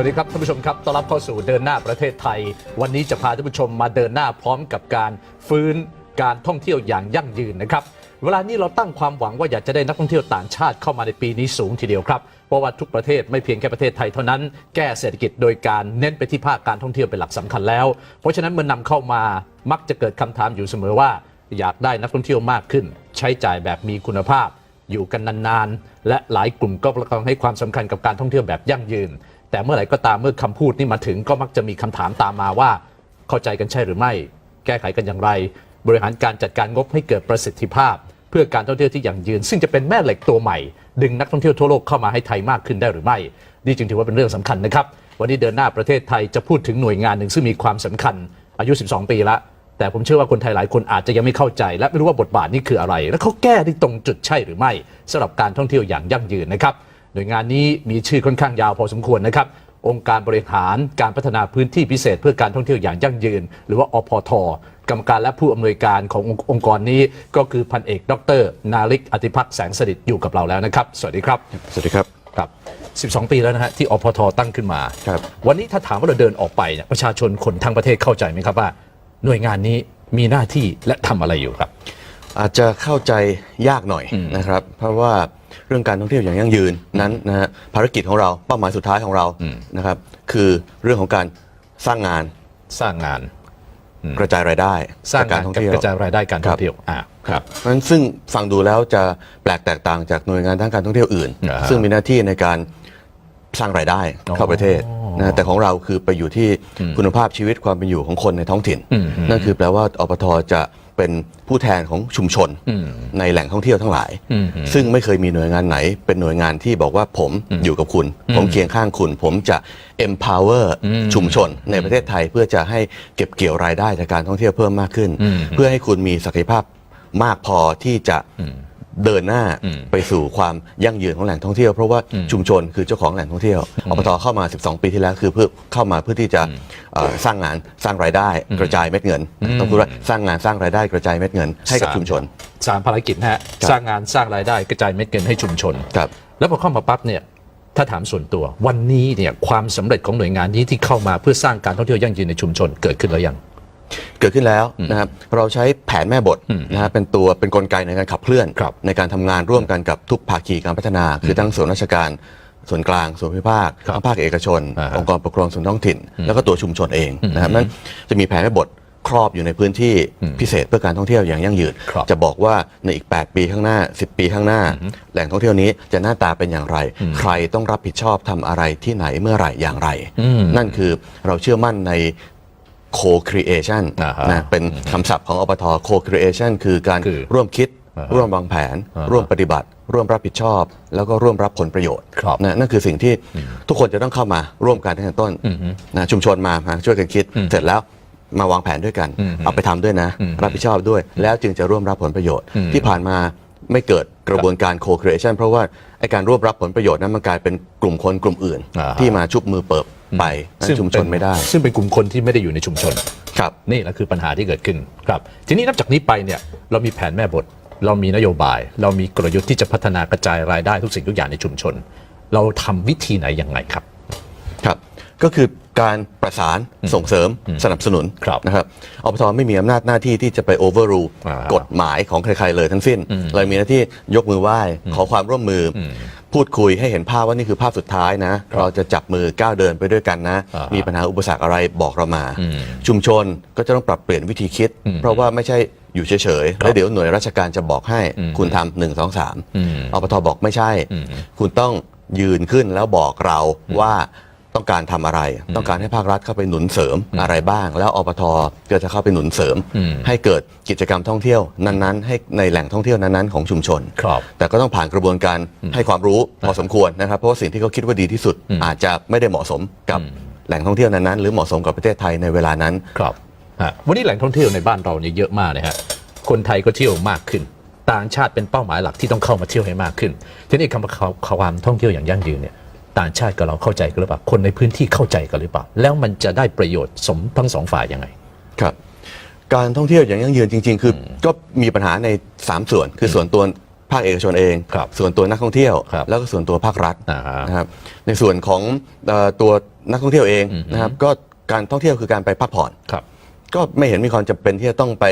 วัสดีครับท่านผู้ชมครับ ต้อนรับเข้าสู่เดินหน้าประเทศไทย วันนี้จะพาท่านผู้ชมมาเดินหน้าพร้อมกับการฟื้นการท่องเที่ยวอย่างยั่งยืนนะครับ เวลานี้เราตั้งความหวังว่าอยากจะได้นักท่องเที่ยวต่างชาติเข้ามาในปีนี้สูงทีเดียวครับ เพราะว่าทุกประเทศไม่เพียงแค่ประเทศไทยเท่านั้น แก้เศรษฐกิจโดยการเน้นไปที่ภาคการท่องเที่ยวเป็นหลักสำคัญแล้ว เพราะฉะนั้นเมื่อนำเข้ามามักจะเกิดคำถามอยู่เสมอว่า อยากได้นักท่องเที่ยวมากขึ้น ใช้จ่ายแบบมีคุณภาพ อยู่กันนานๆ และหลายกลุ่มก็ประกองให้ความสำคัญกับการท่องเที่ยวแบบยั่งยืน แต่เมื่อไหร่ก็ตามเมื่อคำพูดนี้มาถึงก็มักจะมีคำถามตามมาว่า เข้าใจกันใช่หรือไม่ แก้ไขกันอย่างไร บริหารการจัดการงบให้เกิดประสิทธิภาพ เพื่อการท่องเที่ยวที่ยั่งยืน ซึ่งจะเป็นแม่เหล็กตัวใหม่ ดึงนักท่องเที่ยวทั่วโลกเข้ามาให้ไทยมากขึ้นได้หรือไม่นี่จึงถือว่าเป็นเรื่องสำคัญนะครับ วันนี้เดินหน้าประเทศไทยจะพูดถึงหน่วยงานหนึ่งซึ่งมีความสำคัญ อายุ 12 ปีละแต่ผมเชื่อว่าคนไทยหลายคนอาจจะยังไม่เข้าใจ และไม่รู้ว่าบทบาทนี้คืออะไร และเขาแก้ได้ตรงจุดใช่หรือไม่สำหรับการท่องเที่ยวอย่างยั่งยืนนะครับ น่วยงานนี้มีชื่อค่อนข้างยาวพอสมควรนะครับ องค์การบริหารการพัฒนาพื้นที่พิเศษ เพื่อการท่องเที่ยวอย่างยั่งยืน หรือว่าอพทกรรมการและผู้อำนวยการขององค์องค์กรนี้ก็คือพันเอก ดร นาลิกอติพัฒน์แสงสดิตอยู่กับเราแล้วนะครับ สวัสดีครับ สวัสดีครับครับ 12 ปีแล้วนะฮะที่อพทตั้งขึ้นมาครับวันนี้ถ้าถามว่าเราเดินออกไปเนี่ยประชาชนคนทั้งประเทศเข้าใจไหมครับว่า หน่วยงานนี้มีหน้าที่และทำอะไรอยู่ครับ อาจจะเข้าใจยากหน่อยนะครับ เพราะว่า เรื่องการท่องเที่ยวอย่างยั่งยืนนั้นนะฮะภารกิจของเราเป้าหมายสุดท้ายของเรานะครับ คือเรื่องของการสร้างงานสร้างงานกระจายรายได้สร้างจกงานท่องกับเที่ยวกระจายรายได้การท่องเที่ยวอ่าครับเพราะฉะนั้นซึ่งฟังดูแล้วจะแปลกแตกต่างจากหน่วยงานทางการท่องเที่ยวอื่นอ่าฮะซึ่งมีหน้าที่ในการสร้างรายได้เข้าประเทศนะแต่ของเราคือไปอยู่ที่คุณภาพชีวิตความเป็นอยู่ของคนในท้องถิ่นอืมนั่นคือแปลว่าอปทจะ เป็นผู้แทนของชุมชนอืมในแหล่งท่องเที่ยวทั้งหลายอืมซึ่งไม่เคยมีหน่วยงานไหน เป็นหน่วยงานที่บอกว่าผมอยู่กับคุณ ผมเคียงข้างคุณ ผมจะ empower ชุมชนในประเทศไทยเพื่อจะให้เก็บเกี่ยวรายได้จากการท่องเที่ยวเพิ่มมากขึ้น เพื่อให้คุณมีศักยภาพมากพอที่จะ เดินหน้าไปสู่ความยั่งยืนของแหล่งท่องเที่ยว เพราะว่าชุมชนคือเจ้าของแหล่งท่องเที่ยวอปทเข้ามา 12 ปีที่แล้วคือเพื่อเข้ามาเพื่อที่จะเอ่อสร้างงานสร้างรายได้กระจายเม็ดเงินต้องพูดว่าสร้างงานสร้างรายได้กระจายเม็ดเงิน ให้กับชุมชนสามภารกิจนะฮะครับสร้างงานสร้างรายได้กระจายเม็ดเงินให้ชุมชนครับแล้วพอเข้ามาปั๊บเนี่ยถ้าถามส่วนตัววันนี้เนี่ยความสำเร็จของหน่วยงานนี้ที่เข้ามาเพื่อสร้างการท่องเที่ยวยั่งยืนในชุมชนเกิดขึ้นแล้วยัง เกิดขึ้นแล้วนะครับเราใช้แผนแม่บทนะฮะเป็นตัวเป็นกลไกในการขับเคลื่อนครับในการทำงานร่วมกันกับทุกภาคีการพัฒนา คือทั้งส่วนราชการส่วนกลางส่วนภูมิภาคครับทั้งภาคเอกชนอ่าฮะองค์กรปกครองส่วนท้องถิ่น แล้วก็ตัวชุมชนเองนะครับนั้นจะมีแผนแม่บทครอบอยู่ในพื้นที่พิเศษเพื่อการท่องเที่ยวอย่างยั่งยืนครับจะบอกว่าในอีก 8 ปีข้างหน้า 10 ปีข้างหน้า แหล่งท่องเที่ยวนี้จะหน้าตาเป็นอย่างไร ใครต้องรับผิดชอบทำอะไรที่ไหนเมื่อไหร่อย่างไร นั่นคือเราเชื่อมั่นใน co-creation อ่าฮะนะเป็นคำศัพท์ของอปท co-creation คือการคือร่วมคิดอ่าฮะร่วมวางแผนอ่าฮะร่วมปฏิบัติ ร่วมรับผิดชอบ แล้วก็ร่วมรับผลประโยชน์ครับนะนั่นคือสิ่งที่ทุกคนจะต้องเข้ามาร่วมกันตั้งแต่ต้นนะชุมชนมามาช่วยกันคิด เสร็จแล้วมาวางแผนด้วยกัน เอาไปทำด้วยนะ รับผิดชอบด้วย แล้วจึงจะร่วมรับผลประโยชน์ ที่ผ่านมาไม่เกิดกระบวนการ co-creation เพราะว่าไอการร่วมรับผลประโยชน์นั้นมันกลายเป็นกลุ่มคนกลุ่มอื่นอ่าฮะที่มาชุบมือเปิบ ไปนั่นชุมชนไม่ได้ ซึ่งเป็นกลุ่มคนที่ไม่ได้อยู่ในชุมชน ครับ นี่แหละคือปัญหาที่เกิดขึ้นครับ ทีนี้นับจากนี้ไปเนี่ยเรามีแผนแม่บท เรามีนโยบาย เรามีกลยุทธ์ที่จะพัฒนากระจายรายได้ทุกสิ่งทุกอย่างในชุมชน เราทำวิธีไหนยังไงครับ ครับ ก็คือการประสานส่งเสริมสนับสนุนครับนะครับอปทไม่มีอำนาจหน้าที่ที่จะไปโอเวอร์รูอ่ากฎหมายของใครๆเลยทั้งสิ้น เรามีหน้าที่ยกมือไหว้ขอความร่วมมืออ พูดคุยให้เห็นภาพว่านี่คือภาพสุดท้ายนะ เราจะจับมือก้าวเดินไปด้วยกันนะ อ่าฮะมีปัญหาอุปสรรคอะไรบอกเรามาชุมชนก็จะต้องปรับเปลี่ยนวิธีคิด เพราะว่าไม่ใช่อยู่เฉยๆแล้วเดี๋ยวหน่วยราชการจะบอกให้คุณทำหนึ่งสองสามอปทบอกไม่ใช่ คุณต้องยืนขึ้นแล้วบอกเราว่า ต้องการทำอะไร ต้องการให้ภาครัฐเข้าไปหนุนเสริมอะไรบ้าง แล้วอปทก็จะเข้าไปหนุนเสริม ให้เกิดกิจกรรมท่องเที่ยวนั้นๆ ให้ในแหล่งท่องเที่ยวนั้นๆของชุมชนครับแต่ก็ต้องผ่านกระบวนการให้ความรู้พอสมควรนะครับเพราะว่าสิ่งที่เขาคิดว่าดีที่สุด อาจจะไม่ได้เหมาะสมกับแหล่งท่องเที่ยวนั้นๆหรือเหมาะสมกับประเทศไทยในเวลานั้นครับฮะวันนี้แหล่งท่องเที่ยวในบ้านเราเนี่ยเยอะมากเลยฮะคนไทยก็เที่ยวมากขึ้นต่างชาติเป็นเป้าหมายหลักที่ต้องเข้ามาเที่ยวให้มากขึ้น ทีนี้คำว่าความท่องเที่ยวอย่างยั่งยืนเนี่ย ต่างชาติกับเราเข้าใจกันหรือเปล่า คนในพื้นที่เข้าใจกันหรือเปล่า แล้วมันจะได้ประโยชน์สมทั้งสองฝ่ายยังไง ครับ การท่องเที่ยวอย่างยั่งยืนจริง ๆ คืออก็มีปัญหาใน 3 ส่วน คือส่วนตัวภาคเอกชนเอง ครับส่วนตัวนักท่องเที่ยว ครับแล้วก็ส่วนตัวภาครัฐอ่าฮะนะครับ ในส่วนของเอ่อตัวนักท่องเที่ยวเองอืมนะครับ ก็การท่องเที่ยวคือการไปพักผ่อน ครับ ก็ไม่เห็นมีความจำเป็นที่จะต้องไป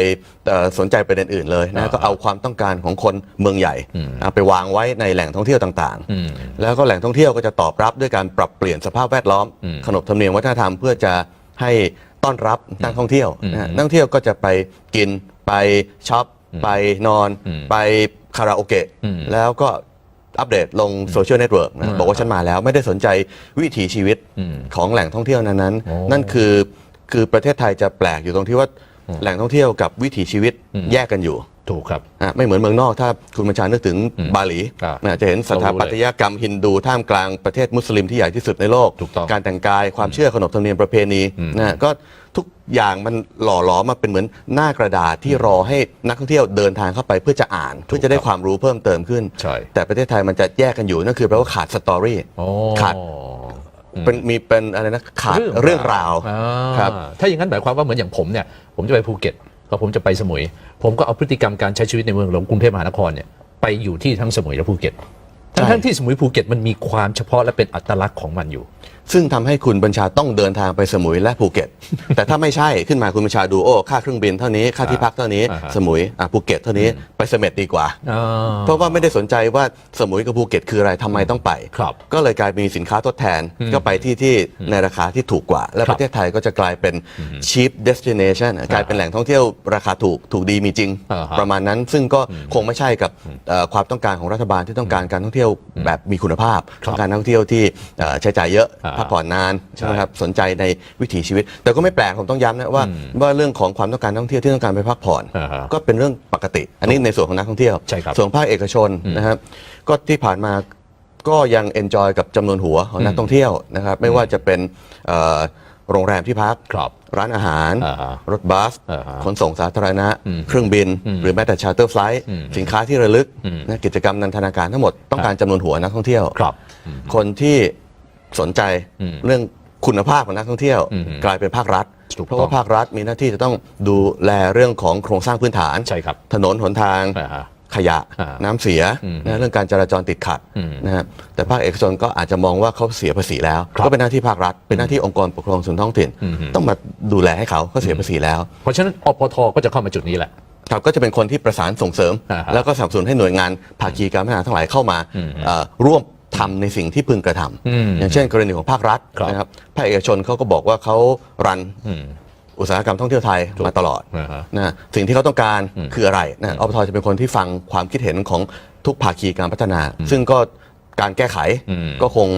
เอ่อสนใจประเด็นอื่นเลยอ่านะก็เอาความต้องการของคนเมืองใหญ่อืมเอาไปวางไว้ในแหล่งท่องเที่ยวต่างอืมๆแล้วก็แหล่งท่องเที่ยวก็จะตอบรับด้วยการปรับเปลี่ยนสภาพแวดล้อมอืมขนบธรรมเนียมวัฒนธรรมเพื่อจะให้ต้อนรับนักท่องเที่ยวนะฮะอืมนักท่องเที่ยวก็จะไปกินไปช็อปไปนอนอืมไปคาราโอเกะอืมแล้วก็อัปเดตลงโซเชียลเน็ตเวิร์กอืมบอกว่าฉันมาแล้วไม่ได้สนใจวิถีชีวิตอืมของแหล่งท่องเที่ยวนั้นๆโอ้นั่นคือ คือประเทศไทยจะแปลกอยู่ตรงที่ว่าแหล่งท่องเที่ยวกับวิถีชีวิตอืมแยกกันอยู่ถูกครับอะไม่เหมือนเมืองนอกถ้าคุณบัญชานึกถึงอืมบาหลีอะนะจะเห็นสถาปัตยกรรมฮินดูท่ามกลางประเทศมุสลิมที่ใหญ่ที่สุดในโลกถูกต้องการแต่งกายความเชื่อขนบธรรมเนียมประเพณีอืมนะก็ทุกอย่างมันหล่อหลอมมาเป็นเหมือนหน้ากระดาษที่รอให้นักท่องเที่ยวเดินทางเข้าไปเพื่อจะอ่านเพื่อจะได้ความรู้เพิ่มเติมขึ้นใช่แต่ประเทศไทยมันจะแยกกันอยู่นั่นคือแปลว่าขาดสตอรี่โอ้ขาด เป็นมีเป็นอะไรนะขาดเรื่องราวอ่าครับถ้าอย่างนั้นหมายความว่าเหมือนอย่างผมเนี่ยผมจะไปภูเก็ตก็ผมจะไปสมุย ผมก็เอาพฤติกรรมการใช้ชีวิตในเมืองหลวงกรุงเทพมหานครเนี่ยไปอยู่ที่ทั้งสมุยและภูเก็ตใช่ทั้งๆที่สมุยภูเก็ตมันมีความเฉพาะและเป็นอัตลักษณ์ของมันอยู่ ซึ่งทำให้คุณบัญชาต้องเดินทางไปสมุยและภูเก็ต แต่ถ้าไม่ใช่ขึ้นมาคุณบัญชาดูโอ้ค่าเครื่องบินเท่านี้ค่าที่พักเท่านี้อ่าฮะสมุยอะภูเก็ตเท่านี้ไปเสม็ดดีกว่าอ่า เพราะว่าไม่ได้สนใจว่าสมุยกับภูเก็ตคืออะไรทำไมต้องไปครับก็เลยกลายมีสินค้าทดแทนอืมก็ไปที่ที่ในราคาที่ถูกกว่า และครับประเทศไทยก็จะกลายเป็น cheap destination อะกลายเป็นแหล่งท่องเที่ยวราคาถูกถูกดีมีจริงอ่าฮะประมาณนั้นซึ่งก็คงไม่ใช่กับเอ่อความต้องการของรัฐบาลที่ต้องการการท่องเที่ยวแบบมีคุณภาพครับต้องการท่องเที่ยวที่เอ่อใช้จ่ายเยอะอ่าพักผ่อนนานใช่ใช่ไหมครับสนใจในวิถีชีวิต แต่ก็ไม่แปลกผมต้องย้ำนะว่าอืมว่าเรื่องของความต้องการท่องเที่ยวที่ต้องการไปพักผ่อน อ่าฮะก็เป็นเรื่องปกติ อันนี้ในส่วนของนักท่องเที่ยว ใช่ครับส่วนภาคเอกชนนะครับก็ที่ผ่านมาก็ยังเอนจอยกับจำนวนหัวของนักท่องเที่ยวนะครับไม่ว่าจะเป็นเอ่อโรงแรมที่พักครับร้านอาหาร อ่าฮะรถบัส อ่าฮะขนส่งสาธารณะอืมเครื่องบินอืมหรือแม้แต่ชาร์เตอร์ไฟลท์อืมสินค้าที่ระลึกอืมนะกิจกรรมนันทนาการทั้งหมดต้องการจำนวนหัวนักท่องเที่ยว ครับ คนที่ สนใจอืมเรื่องคุณภาพของนักท่องเที่ยวอืมกลายเป็นภาครัฐถูกต้องเพราะว่าภาครัฐมีหน้าที่จะต้องดูแลเรื่องของโครงสร้างพื้นฐานใช่ครับถนนหนทางอ่าฮะขยะอ่าน้ำเสียอืมนะเรื่องการจราจรติดขัดอืมนะฮะแต่ภาคเอกชนก็อาจจะมองว่าเขาเสียภาษีแล้วครับก็เป็นหน้าที่ภาครัฐ เป็นหน้าที่องค์กรปกครองส่วนท้องถิ่นอืมต้องมาดูแลให้เขาเขาเสียภาษีแล้ว เพราะฉะนั้นอปทก็จะเข้ามาจุดนี้แหละครับก็จะเป็นคนที่ประสานส่งเสริมอ่าฮะแล้วก็สนับสนุนให้หน่วยงานภาคีการพัฒนาทั้งหลายเข้ามาอืมเอ่อร่วม ทำในสิ่งที่พึงกระทอืมำอย่างเช่น กรณีของภาครัฐครับนะครับภาคเอกชนเขาก็บอกว่าเขารันอืมอุตสาหกรรมท่องเที่ยวไทยมาตลอดอ่าฮะนะสิ่งที่เขาต้องการคืออะไรนะอปทจะเป็นคนที่ฟังความคิดเห็นของทุกภาคีการพัฒนา ซึ่งก็การแก้ไขอืมก็คง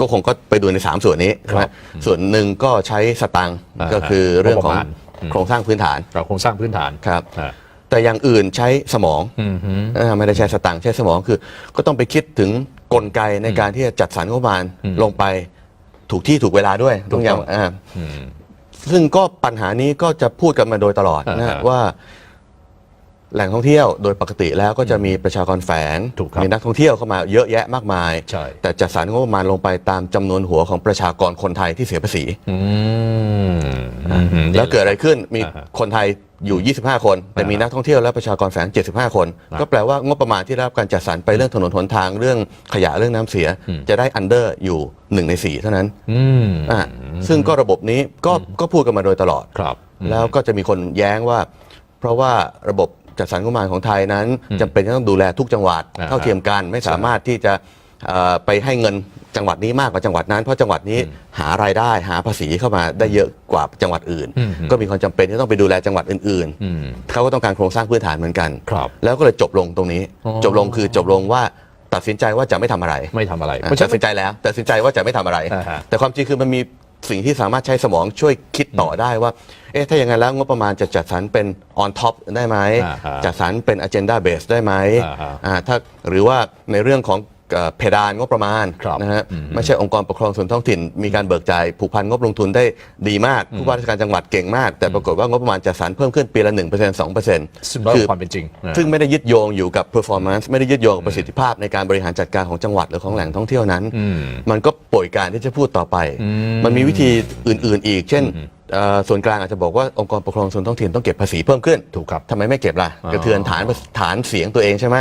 ก็คงก็ไปดูใน 3 ส่วนนี้ใช่ไหมครับส่วนหนึ่งก็ใช้สตังค์อ่าฮะก็คือเรื่องของงบประมาณอืมโครงสร้างพื้นฐานเราโครงสร้างพื้นฐานครับอ่า แต่อย่างอื่นใช้สมองอืมฮึอ่าไม่ได้ใช้สตังค์ใช้สมองคือ ก็ต้องไปคิดถึงกลไกในการที่จะจัดสรรงบประมาณอืมลงไปถูกที่ถูกเวลาด้วยถูกต้องอย่างอ่าอืมซึ่งก็ปัญหานี้ก็จะพูดกันมาโดยตลอดอ่านะฮะว่า แหล่งท่องเที่ยวโดยปกติแล้วก็จะมีประชากรแฝง ถูกครับมีนักท่องเที่ยวเข้ามาเยอะแยะมากมาย ใช่ แต่จัดสรรงบประมาณลงไปตามจำนวนหัวของประชากรคนไทยที่เสียภาษี อืมอืมฮึแล้วเกิดอะไรขึ้นมีอ่าฮะคนไทยอยู่ 25 คน แต่อ่าฮะมีนักท่องเที่ยวและประชากรแฝง 75 คนอ่าก็แปลว่างบประมาณที่ได้รับการจัดสรรไปเรื่องถนนหนทางเรื่องขยะเรื่องน้ำเสียอืมจะได้อันเดอร์อยู่1ใน4เท่านั้นอืม อ่าซึ่งก็ระบบนี้ก็ก็พูดกันมาโดยตลอด ครับ แล้วก็จะมีคนแย้งว่า เพราะว่าระบบ จัดสรรงบประมาณของไทยนั้นจำเป็นจะต้องดูแลทุกจังหวัดอ่าฮะเท่าเทียมกันไม่สามารถที่จะเอ่อไปให้เงินจังหวัดนี้มากกว่าจังหวัดนั้น เพราะจังหวัดนี้หารายได้หาภาษีเข้ามาได้เยอะกว่าจังหวัดอื่นอืมก็มีความจำเป็นที่ต้องไปดูแลจังหวัดอื่นอืมๆเขาก็ต้องการโครงสร้างพื้นฐานเหมือนกันครับแล้วก็เลยจบลงตรงนี้อ๋อจบลงคือจบลงว่าตัดสินใจว่าจะไม่ทำอะไร ไม่ทำอะไรอะเพราะฉะตัดนั้สินนใจแล้วตัดสินใจว่าจะไม่ทำอะไรอ่าฮะแต่ความจริงคือมันมี สิ่งที่สามารถใช้สมองช่วยคิดต่อได้ว่า เอ๊ะ ถ้าอย่างนั้นแล้วงบประมาณจะจัดสรรเป็น on top ได้ไหม อ่าฮะจัดสรรเป็น agenda base ได้ไหมอ่าฮะ อ่าถ้าหรือว่าในเรื่องของ เอ่อเพดานงบประมาณครับนะฮะอืมไม่ใช่องค์กรปกครองส่วนท้องถิ่น มีการเบิกจ่ายผูกพันงบลงทุนได้ดีมาก ผู้ว่าราชการจังหวัดเก่งมาก แต่ปรากฏว่างบประมาณจัดสรรเพิ่มขึ้นปีละ1% 2%ซึ่งน้อยกว่าความเป็นจริงนะซึ่งไม่ได้ยึดโยงอยู่กับ performance ไม่ได้ยึดโยงกับประสิทธิภาพในการบริหารจัดการของจังหวัดหรือของแหล่งท่องเที่ยวนั้นอืมมันก็ป่วยการที่จะพูดต่อไปอืมมันมีวิธีอื่น ๆ อีกเช่นเอ่อส่วนกลางอาจจะบอกว่าองค์กรปกครองส่วนท้องถิ่นต้องเก็บภาษีเพิ่มขึ้นถูกครับทำไมไม่เก็บล่ะอ๋อกระเทือนฐานฐานเสียงตัวเองใช่ไหม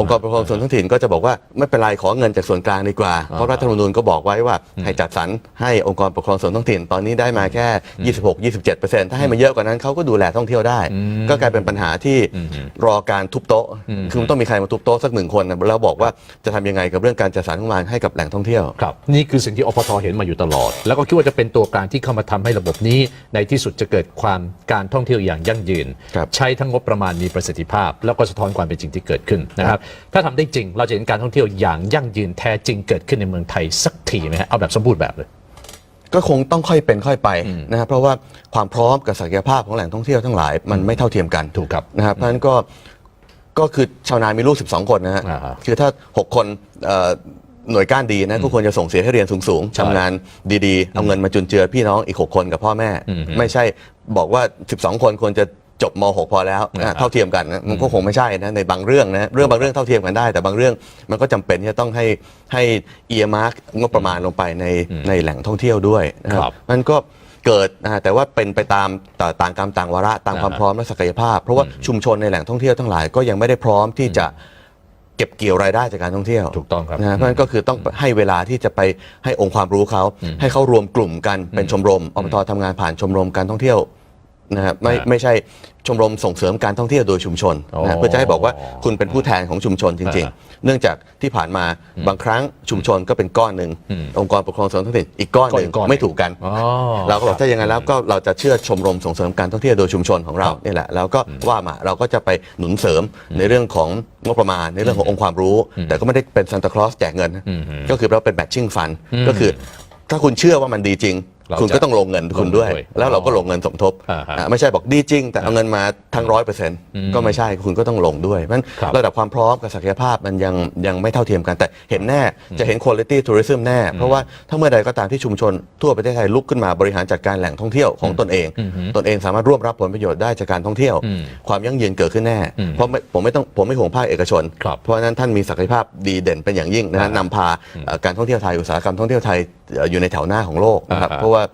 องค์กรปกครองส่วนท้องถิ่นก็จะบอกว่าไม่เป็นไรขอเงินจากส่วนกลางดีกว่า เพราะรัฐธรรมนูญก็บอกไว้ว่าให้จัดสรรให้องค์กรปกครองส่วนท้องถิ่นตอนนี้ได้มาแค่ 26-27%ถ้าให้มาเยอะกว่านั้นเขาก็ดูแลท่องเที่ยวได้ ก็กลายเป็นปัญหาที่รอการทุบโต๊ะคือมันต้องมีใครมาทุบโต๊ะสักหนึ่งคนนะแล้วบอกว่าจะทำยังไงกับเรื่องการจัดสรรงบประมาณให้กับแหล่งท่องเที่ยวครับนี่คือสิ่งที่อปทเห็นมาอยู่ตลอด แล้วก็คิดว่าจะเป็นตัวกลางที่เข้ามาทำให้ระบบนี้ ในที่สุดจะเกิดความการท่องเที่ยวอย่างยั่งยืนครับใช้ทั้งงบประมาณมีประสิทธิภาพ แล้วก็สะท้อนความเป็นจริงที่เกิดขึ้นนะครับถ้าทำได้จริง เราจะเห็นการท่องเที่ยวอย่างยั่งยืนแท้จริงเกิดขึ้นในเมืองไทยสักทีไหมฮะเอาแบบสมบูรณ์แบบเลยก็คงต้องค่อยเป็นค่อยไปนะครับเพราะว่าความพร้อมกับศักยภาพของแหล่งท่องเที่ยวทั้งหลายมันไม่เท่าเทียมกันถูกครับนะครับเพราะฉะนั้นก็ก็คือชาวนามีลูก 12 คนนะฮะอ่าฮะคือถ้า 6 คนเอ่อหน่วยก้านดีนะก็ควรจะส่งเสียให้เรียนสูงๆใช่ทำงานดีๆ เอาเงินมาจุนเจือพี่น้องอีก 6 คนกับพ่อแม่ ไม่ใช่บอกว่า 12 คนควรจะ จบม .6 พอแล้วอ่านะเท่าเทียมกันนะมันก็คงไม่ใช่นะในบางเรื่องนะเรื่องบางเรื่องเท่าเทียมกันได้ แต่บางเรื่องมันก็จำเป็นที่จะต้องให้ให้เอียมาร์กงบประมาณลงไปในในแหล่งท่องเที่ยวด้วยนะคครัรับบมันก็เกิดนะฮะแต่ว่าเป็นไปตามต่างต่างกรรมต่างวาระตามความอ่าฮะพร้อมและศักยภาพ เพราะว่าชุมชนในแหล่งท่องเที่ยวทั้งหลายก็ยังไม่ได้พร้อมที่จะเก็บเกี่ยวรายได้จากการท่องเที่ยว ถูกต้องครับนะฮะเพราะฉะนั้นก็คือต้องให้เวลาที่จะไปให้องค์ความรู้เขา ให้เขารวมกลุ่มกันเป็นชมรมอบตทำงานผ่านชมรมการท่องเที่ยว นะฮะไม่อ่าไม่ใช่ชมรมส่งเสริมการท่องเที่ยวโดยชุมชนนะฮะอ๋อเพื่อจะให้บอกว่าคุณเป็นผู้แทนของชุมชนจริงอ่าๆเนื่องจากที่ผ่านมาบางครั้งชุมชนก็เป็นก้อนหนึ่งองค์กรปกครองส่วนท้องถิ่นอีกก้อนหนึ่งก้อนๆไม่ถูกกันอ๋อเราก็บอกถ้าอย่างนั้นแล้วก็เราจะเชื่อชมรมส่งเสริมการท่องเที่ยวโดยชุมชนของเราครับนี่แหละแล้วก็ว่ามาเราก็จะไปหนุนเสริมในเรื่องของงบประมาณในเรื่องขององค์ความรู้ แต่ก็ไม่ได้เป็นซันตาคลอสแจกเงินนะก็คือเราเป็นแบทชิ่งฟันก็คือถ้าคุณเชื่อว่ามันดีจริงเรา คุณก็ต้องลงเงินคุณด้วยลงด้วย แล้วเราก็ลงเงินสมทบอ่าฮะอ่าไม่ใช่บอกดีจริง แต่เอาเงินมาทั้งร้อยเปอร์เซ็นต์ก็ไม่ใช่คุณก็ต้องลงด้วยเพราะฉะนั้นครับระดับความพร้อมกับศักยภาพมันยังยังไม่เท่าเทียมกัน แต่เห็นแน่จะเห็น quality tourism แน่ เพราะว่าถ้าเมื่อใดก็ตามที่ชุมชนทั่วประเทศไทยลุกขึ้นมาบริหารจัดการแหล่งท่องเที่ยวของตนเอง ตนเองสามารถร่วมรับผลประโยชน์ได้จากการท่องเที่ยว ความยั่งยืนเกิดขึ้นแน่ เพราะไม่ผมไม่ต้องผมไม่ห่วงภาคเอกชนครับเพราะฉะนั้นท่านมีศักยภาพดีเด่นเป็นอย่างยิ่งนะฮะนำพาเอ่อการท่องเที่ยวไทยอุตสาหกรรมท่องเที่ยวไทยเอ่ออยู่ในแถวหน้าของโลกนะครับอ่าฮะเพราะว่า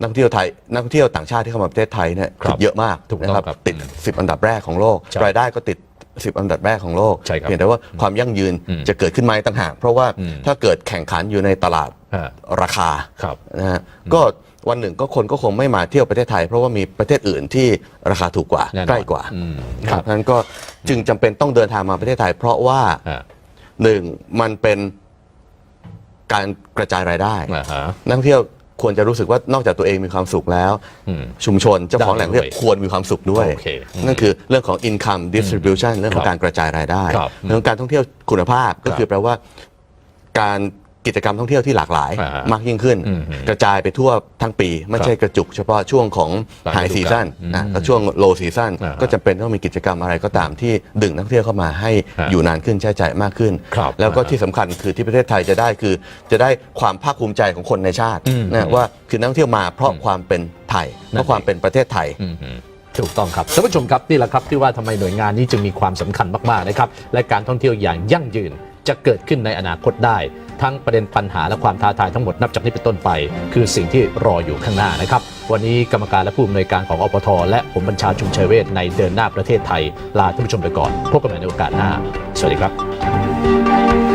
นักท่องเที่ยวไทยนักท่องเที่ยวต่างชาติที่เข้ามาประเทศไทยเนี่ยครับติดเยอะมากถูกต้องนะครับครับติด 10 อันดับแรกของโลก ใช่รายได้ก็ติด 10 อันดับแรกของโลก ใช่ครับเพียงแต่ว่าความยั่งยืนจะเกิดขึ้นไหมต่างหาก เพราะว่าถ้าเกิดแข่งขันอยู่ในตลาดฮะราคา ครับ นะฮะก็วันหนึ่งก็คนก็คงไม่มาเที่ยวประเทศไทย เพราะว่ามีประเทศอื่นที่ราคาถูกกว่าแน่นอนใกล้กว่าอืมนะคครัรับบเพราะฉะนั้นก็จึงจำเป็นต้องเดินทางมาประเทศไทย เพราะว่าฮะหนึ่งมันเป็นการกระจายรายได้ อ่าฮะ นักท่องเที่ยว ควรจะรู้สึกว่านอกจากตัวเองมีความสุขแล้วอืมชุมชนเจ้าของแหล่งท่องเที่ยวได้ด้วยควรมีความสุขด้วย โอเคอืมนั่นคือเรื่องของ income distribution เรื่องของการกระจายรายได้ ครับเรื่องของการท่องเที่ยวคุณภาพก็ครับคือแปลว่า การ กิจกรรมท่องเที่ยวที่หลากหลายอ่าฮะมากยิ่งขึ้น อืมกระจายไปทั่วทั้งปี ไม่ใช่กระจุกเฉพาะช่วงของตาม high ฤดูกาล season นะแล้วช่วง low season อ่าฮะก็จำเป็นต้องมีกิจกรรมอะไรก็ตามที่ดึงนักท่องเที่ยวเข้ามาให้ฮะอยู่นานขึ้นใช้จ่ายมากขึ้น ครับแล้วก็อ่าฮะที่สำคัญคือที่ประเทศไทยจะได้คือ จะได้ความภาคภูมิใจของคนในชาติอืม นะว่าคือนักท่องเที่ยวมาเพราะความเป็นไทยเพราะความเป็นประเทศไทยอืมฮึถูกต้องครับท่านผู้ชมครับนี่แหละครับที่ว่าทำไมหน่วยงานนี้จึงมีความสำคัญมากๆนะครับและการท่องเที่ยวอย่างยั่งยืน จะเกิดขึ้นในอนาคตได้ ทั้งประเด็นปัญหาและความท้าทายทั้งหมดนับจากนี้เป็นต้นไป คือสิ่งที่รออยู่ข้างหน้านะครับ วันนี้กรรมการและผู้อำนวยการของอปท และผมบัญชาชุมเชยเวทในเดินหน้าประเทศไทยลาท่านผู้ชมไปก่อนพบกันใหม่ในโอกาสหน้า สวัสดีครับ